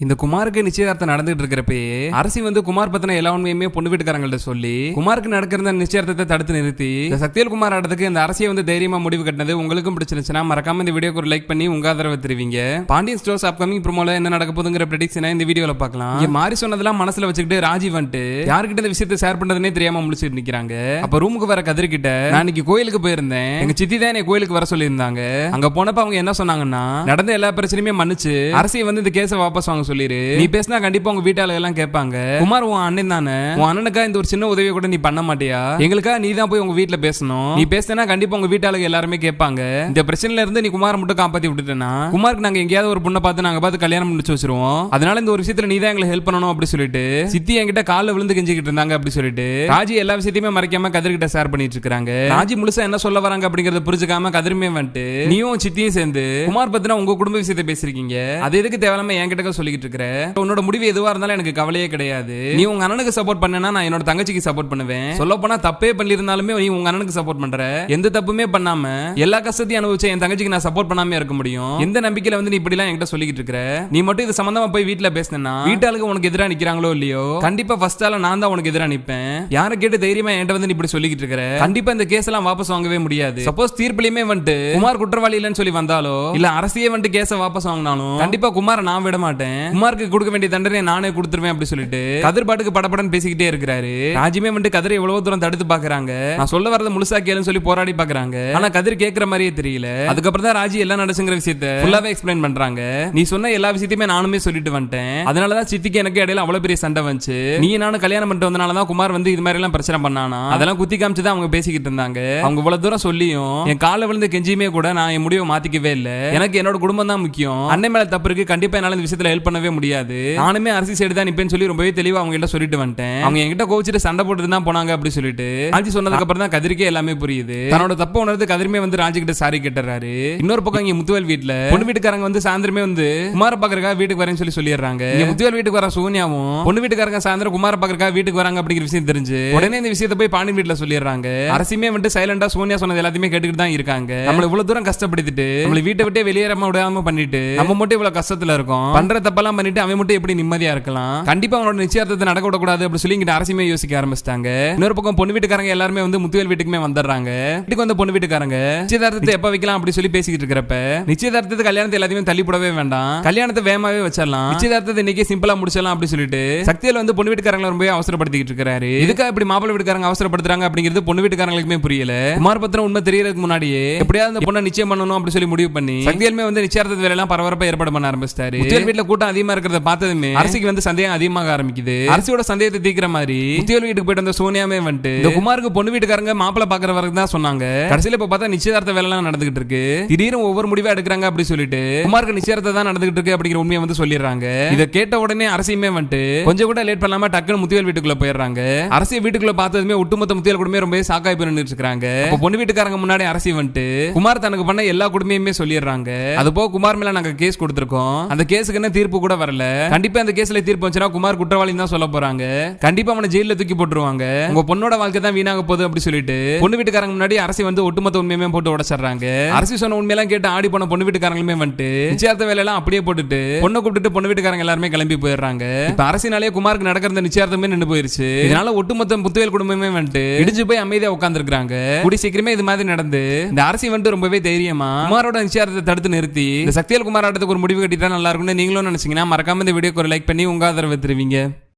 இந்த குமாருக்கு நிச்சயதார்த்தம் நடந்துட்டு இருக்கிறப்பயே அரசி வந்து குமார் பத்தின எல்லா உண்மையுமே பொண்ணு வீட்டுக்காரங்கள்ட்ட சொல்லி குமாருக்கு நடக்கிற இந்த நிச்சயதார்த்தத்தை தடுத்து நிறுத்தி இந்த சக்தியல் குமார் ஆடத்துக்கு இந்த அரசியை வந்து தைரியமா முடிவு கட்டினது உங்களுக்கும் பிடிச்சிருந்துச்சுன்னா மறக்காம இந்த வீடியோக்கு ஒரு லைக் பண்ணி உங்க ஆதரவை தெரிவிங்க. பாண்டியன் ஸ்டோர்ஸ் அப்கமிங் ப்ரோமோல என்ன நடக்க போதுங்கிற ப்ரெடிக்ஷனை இந்த வீடியோல பார்க்கலாம். இங்க மாறி சொன்னதெல்லாம் மனசுல வச்சுக்கிட்டு ராஜி வந்துட்டு யாருக்கிட்ட இந்த விஷயத்தை ஷேர் பண்றதுனே தெரியாம முடிச்சுட்டு நிக்கிறாங்க. அப்ப ரூமுக்கு வர கதிர்கிட்ட நான் இன்னைக்கு கோயிலுக்கு போயிருந்தேன் எங்க சித்தி தான் என்னை கோயிலுக்கு வர சொல்லியிருந்தாங்க. அங்க போனப்ப அவங்க என்ன சொன்னாங்கன்னா நடந்த எல்லா பிரச்சனையுமே மன்னிச்சு அரசியை வந்து இந்த கேஸை வாபஸ் வாங்க சொல்லிரு. நீ பேசினா கண்டிப்பா உங்க வீட்டாளு எல்லாம் கேட்பாங்க. குமார் உன் அண்ணன் தானே? உன் அண்ணனுக்கா இந்த ஒரு சின்ன உதவியை கூட நீ பண்ண மாட்டியா? எங்களுக்கா நீ தான் போய் உங்க வீட்டுல பேசணும். நீ பேசினா கண்டிப்பா உங்க வீட்டாளுங்க எல்லாருமே கேட்பாங்க. இந்த பிரச்சனையில இருந்து நீ குமார் மட்டும் காப்பாத்தி விட்டுட்டேன்னா குமாருக்கு நாங்க எங்கேயாவது ஒரு பொண்ணை பார்த்து நாங்க பார்த்து கல்யாணம் முடிச்சு வச்சிருவோம். அதனால இந்த ஒரு விஷயத்துல நீ தான் எங்களுக்கு ஹெல்ப் பண்ணணும் அப்படி சொல்லிட்டு. சித்தி என்கிட்ட காலில் விழுந்து கெஞ்சிக்கிட்டு இருந்தாங்க அப்படி சொல்லிட்டு. ராஜி எல்லா விஷயத்தையுமே மறைக்காம கதிர்கிட்ட ஷேர் பண்ணிட்டு இருக்காங்க ராஜி முழுசா என்ன சொல்ல வராங்க அப்படிங்கறத புரிஞ்சுக்காம கதிருமே வந்துட்டு. நீயும் சித்தியும் சேர்ந்து. குமார் பத்தின உங்க குடும்ப விஷயத்தை பேசிருக்கீங்க. அது எதுக்கு தேவையில்லாம என்கிட்ட சொல்லிக்கிட்டு இருக்கிற. உன்னோட முடிவு எதுவா இருந்தாலும் எனக்கு கவலையே கிடையாது. நீ உங்க அண்ணனுக்கு சப்போர்ட் பண்ணனா நான் என்னோட தங்கச்சிக்கு சப்போர்ட் பண்ணுவேன். சொல்ல போனா தப்பே பண்ணிருந்தாலுமே நீ உங்க அண்ணனுக்கு சப்போர்ட் பண்ற. எந்த தப்புமே பண்ணாம எல்லா கஷ்டத்தையும் அனுபவிச்ச என் தங்கச்சிக்கு நான் சப்போர்ட் பண்ணாம இருக்க முடியும்? எந்த நம்பிக்கையில வந்து நீ இப்படி எல்லாம் என்கிட்ட சொல்லிக்கிட்டு இருக்கிற? நீ மட்டும் இது சம்பந்தமா போய் வீட்டுல பேசினா வீட்டாளுக்கு உனக்கு எதிரா நிக்கிறாங்களோ இல்லையோ? கண்டிப்பா ஃபர்ஸ்ட் ஆல நான் தான் உனக்கு எதிரா நிப்பேன். யாரை கேட்டு தைரியமா என்கிட்ட வந்து இப்படி சொல்லிக்கிட்டு இருக்கிற? கண்டிப்பா இந்த கேஸ் எல்லாம் வாபஸ் வாங்கவே முடியாது. சப்போஸ் தீர்ப்புலயுமே வந்துட்டு குமார் குற்றவாளி இல்லைன்னு சொல்லி வந்தாலோ இல்ல அரசியே வந்துட்டு கேஸை வாபஸ் வாங்கினாலும் கண்டிப்பா குமார நான் விட மாட்டேன். குமாருக்கு கொடுக்க வேண்டிய தண்டனை நானே கொடுத்துருவேன் அப்படி சொல்லிட்டு கதிர் பாட்டுக்கு படப்படன்னு பேசிக்கிட்டே இருக்கிறாரு. ராஜிமே வந்துட்டு கதிரை எவ்வளவு தூரம் தடுத்து பாக்குறாங்க நான் சொல்ல வரத முழுசா கேளுன்னு சொல்லி போராடி பாக்குறாங்க ஆனா கதிர் கேக்குற மாதிரியே தெரியல. அதுக்கப்புறம் தான் ராஜி எல்லாம் நடச்சுங்கிற விஷயத்த ஃபுல்லாவே எக்ஸ்பிளைன் பண்றாங்க. நீ சொன்ன எல்லா விஷயத்தையுமே நானுமே சொல்லிட்டு வந்துட்டேன். அதனாலதான் சித்திக்கு எனக்கு இடையில அவ்வளவு பெரிய சண்டை வந்துச்சு. நீ நானும் கல்யாணம் பண்ணிட்டு வந்தனாலதான் குமார் வந்து இது மாதிரி எல்லாம் பிரச்சனை பண்ணானா? அதெல்லாம் குத்தி காமிச்சு தான் அவங்க பேசிக்கிட்டு இருந்தாங்க. அவங்க இவ்வளவு தூரம் சொல்லியும் என் காலை விழுந்து கெஞ்சியுமே கூட நான் என் முடிவை மாத்திக்கவே இல்லை. எனக்கு என்னோட குடும்பம் தான் முக்கியம். அண்ணன் மேல தப்பு இருக்கு. கண்டிப்பா என்னால இந்த விஷயத்துல ஹெல்ப் பண்ணவே முடியாது. நானுமே அரசி சைடு தான் நிப்பேன்னு சொல்லி ரொம்பவே தெளிவா அவங்க கிட்ட சொல்லிட்டு வந்துட்டேன். அவங்க என்கிட்ட கோவிச்சிட்டு சண்டை போட்டு தான் போனாங்க அப்படி சொல்லிட்டு. ராஜி சொன்னதுக்கு அப்புறம் தான் கதிரிக்கே எல்லாமே புரியுது. தன்னோட தப்பு உணர்ந்து கதிரமே வந்து ராஜி கிட்ட சாரி கேட்டுறாரு. இன்னொரு பக்கம் இங்க முத்துவேல் வீட்டுல பொண்ணு வீட்டுக்காரங்க வந்து சாயந்தரமே வந்து குமார பாக்கறக்கா வீட்டுக்கு வரேன்னு சொல்லி சொல்லிடுறாங்க. இங்க முத்துவேல் வீட்டுக்கு வர சூன்யாவும் பொண்ணு வீட்டுக்காரங்க சாயந்தரம் குமார பாக்கறக்கா வீட்டுக்கு வராங்க அப்படிங்கிற விஷயம் தெரிஞ்சு உடனே இந்த விஷயத்தை போய் பாண்டி வீட்டுல சொல்லிடுறாங்க. அரசியுமே வந்து சைலண்டா சோனியா சொன்னது எல்லாத்தையுமே கேட்டுக்கிட்டு தான் இருக்காங்க. நம்மள இவ்வளவு தூரம் கஷ்டப்படுத்திட்டு நம்மள வீட்டை விட்டே வெளியேறாம விடாம பண்ணிட்டு நம்ம மட்டும் இவ்வளவு கஷ்டத்துல இருக்கோம். பண்ற தப்பெல்லாம் பண்ணிட்டு அவன் மட்டும் எப்படி நிம்மதியா இருக்கலாம்? கண்டிப்பா அவனோட நிச்சயதார்த்தத்தை நடக்க விடக்கூடாது அப்படி சொல்லி இங்கிட்ட அரசியுமே யோசிக்க ஆரம்பிச்சிட்டாங்க. இன்னொரு பக்கம் பொண்ணு வீட்டுக்காரங்க எல்லாருமே வந்து முத்துவேல் வீட்டுக்குமே வந்துடுறாங்க. வீட்டுக்கு வந்த பொண்ணு வீட்டுக்காரங்க நிச்சயதார்த்தத்தை எப்ப வைக்கலாம்? அப்படி சொல்லி பேசிக்கிட்டு இருக்கிறப்ப நிச்சயதார்த்தத்தை கல்யாணத்தை எல்லாத்தையுமே தள்ளி போடவே வேண்டாம். கல்யாணத்தை வேகமாவே வச்சிடலாம். நிச்சயதார்த்தத்தை இன்னைக்கு சிம்பிளா முடிச்சிடலாம் அப்படி சொல்லிட்டு சக்தியில வந்து பொண்ணு வீட்டுக்காரங்களை ரொம்ப அவசரப்படுத்திக்கிட்டு இருக்காரு இதுக்காக இப்படி மாப்பிள்ளை வீட்டுக்காரங்க அவசரப்படுத்துறாங்க அப்படிங்கிறது பொண்ணு வீட்டுக்காரங்களுக்குமே புரியல. குமார் பத்திரம் உண்மை தெரியறதுக்கு முன்னாடியே எப்படியாவது அந்த பொண்ணை நிச்சயம் பண்ணணும் அப்படி சொல்லி முடிவு பண்ணி சக்தியலுமே வந்து நிச்சயார்த்தத்து வேலை எல்லாம் பரபரப்பா ஏற்பாடு பண்ண ஆரம்பிச்சிட்டாரு. வீட்டுல கூட்டம் அதிகமா இருக்கிறத பார்த்ததுமே அரசிக்கு வந்து சந்தேகம் அதிகமாக ஆரம்பிக்குது. அரசியோட சந்தேகத்தை தீக்கிற மாதிரி முத்தியல் வீட்டுக்கு போயிட்டு வந்த சோனியாமே வந்துட்டு இந்த குமாருக்கு பொண்ணு வீட்டுக்காரங்க மாப்பிள்ளை பாக்குற வரைக்கும் தான் சொன்னாங்க. கடைசியில இப்ப பார்த்தா நிச்சயதார்த்த வேலை எல்லாம் நடந்துகிட்டு இருக்கு. திடீர்னு ஒவ்வொரு முடிவா எடுக்கிறாங்க அப்படி சொல்லிட்டு. குமாருக்கு நிச்சயதார்த்தம் தான் நடந்துகிட்டு இருக்கு அப்படிங்கிற உண்மையை வந்து சொல்லிடுறாங்க. இதை கேட்ட உடனே அரசியுமே வந்துட்டு கொஞ்சம் கூட லேட் பண்ணாம டக்குனு முத்தியல் வீட்டுக்குள்ள போயிடுறாங்க. அரசிய வீட்டுக்குள்ள பார்த்ததுமே ஒட்டுமொத்த முத்தியல் குடும்பமே ரொம்ப சாக்காய் போய் நின்றுட்டு இருக்காங்க பொண்ணு வீட்டுக்காரங்க முன்னாடி அரசி வந்துட்டு குமார் தனக்கு பண்ண எல்லா குடும்பமே சொல்லிடுறாங்க. அது போக குமார் மேல நாங்க கேஸ் கொடுத்திருக்கோம். அந்த கேஸுக்கு என்ன தீர்ப்பு கூட வரல. கண்டிப்பா இந்த கேஸ்ல தீர்ப்பு வந்துச்சுன்னா குமார் குற்றவாளி தான் சொல்ல போறாங்க. கண்டிப்பா அவனை ஜெயில தூக்கி போட்டுருவாங்க. உங்க பொண்ணோட வாழ்க்கை தான் வீணாக போகுது அப்படி சொல்லிட்டு பொண்ணு வீட்டுக்காரங்க முன்னாடி அரசி வந்து ஒட்டுமொத்த உண்மையுமே போட்டு உடச்சிடுறாங்க. அரசு சொன்ன உண்மையெல்லாம் கேட்டு ஆடி போன பொண்ணு வீட்டுக்காரங்களுமே வந்துட்டு நிச்சயார்த்த வேலையெல்லாம் அப்படியே போட்டுட்டு பொண்ணை கூப்பிட்டு பொண்ணு வீட்டுக்காரங்க எல்லாருமே கிளம்பி போயிடுறாங்க. இப்ப அரசினாலே குமாருக்கு நடக்கிற நிச்சயார்த்தமே நின்று போயிருச்சு. இதனால ஒட்டுமொத்த முத்துவேல் குடும்பமே வந்துட்டு இடிஞ்சு போய் அமைதியா உட்காந்துருக்காங்க கூடி சீக்கிரமே இது மாதிரி நடந்து இந்த அரசி வந்துட்டு ரொம்பவே தைரியமா குமாரோட நிச்சயார்த்தத்தை தடுத்து நிறுத்தி இந்த சக்தியல் குமார் ஆட்டத்துக்கு ஒரு முடிவு கட்டிட்டா நல்லா இருக்கும்னு நீங்களும் நினைச்சீங்கன்னா மறக்காமல் இந்த வீடியோக்கு ஒரு லைக் பண்ணி உங்கள் ஆதரவு தருவீங்க.